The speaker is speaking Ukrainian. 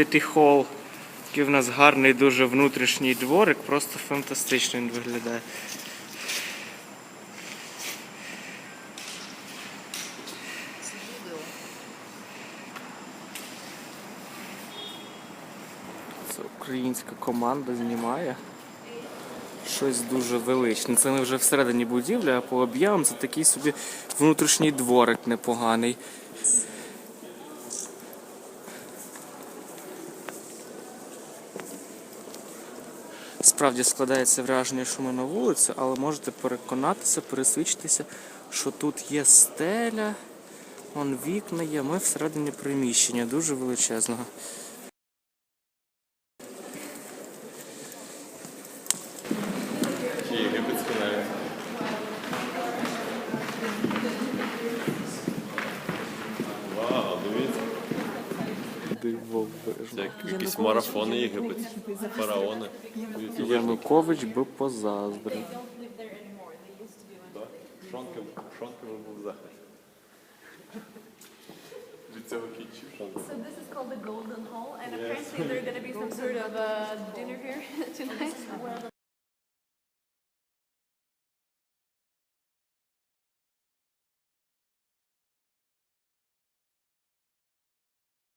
City Hall. Який в нас гарний дуже внутрішній дворик, просто фантастично він виглядає. Це українська команда знімає. Щось дуже величне. Це не вже всередині будівлі, а по об'явам це такий собі внутрішній дворик непоганий. Справді складається враження, що ми на вулиці, але можете переконатися, пересвідчитися, що тут є стеля, вон вікна є, ми всередині приміщення дуже величезного. Дивовижно. Це як якісь марафони єгипетські. Фараони. Янукович би позаздрив. Шонка вже був в захисті. Від цього Шонка. So this is called the Golden Hall, and apparently there's going to be some sort of uh, dinner here tonight.